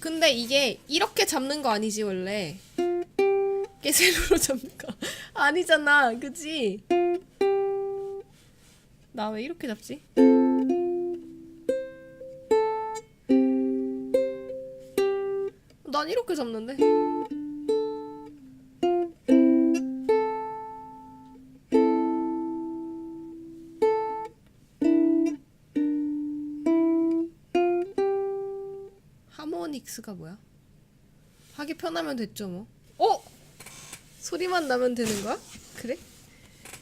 근데 이게 이렇게 잡는 거 아니지 원래 깨세로로 잡는 거 아니잖아 그지? 나 왜 이렇게 잡지? 난 이렇게 잡는데 하모닉스가 뭐야? 하기 편하면 됐죠 뭐. 어? 소리만 나면 되는 거야? 그래?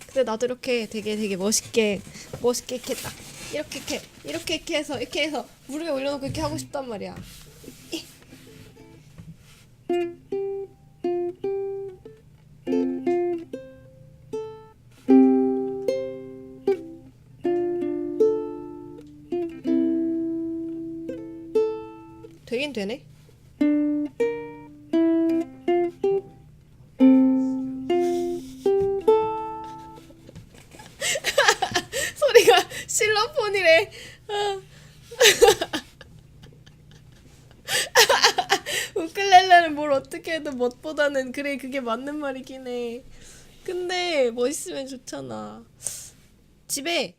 근데 나도 이렇게 되게 되게 멋있게 멋있게 이렇게 딱 이렇게 이렇게 이렇게 이렇게 해서 이렇게 해서 무릎에 올려놓고 이렇게 하고 싶단 말이야. 되긴 되네. 소리가 실로폰이래. 아. 우클렐레는 뭘 어떻게 해도 멋보다는 그래 그게 맞는 말이긴 해. 근데 멋있으면 좋잖아. 집에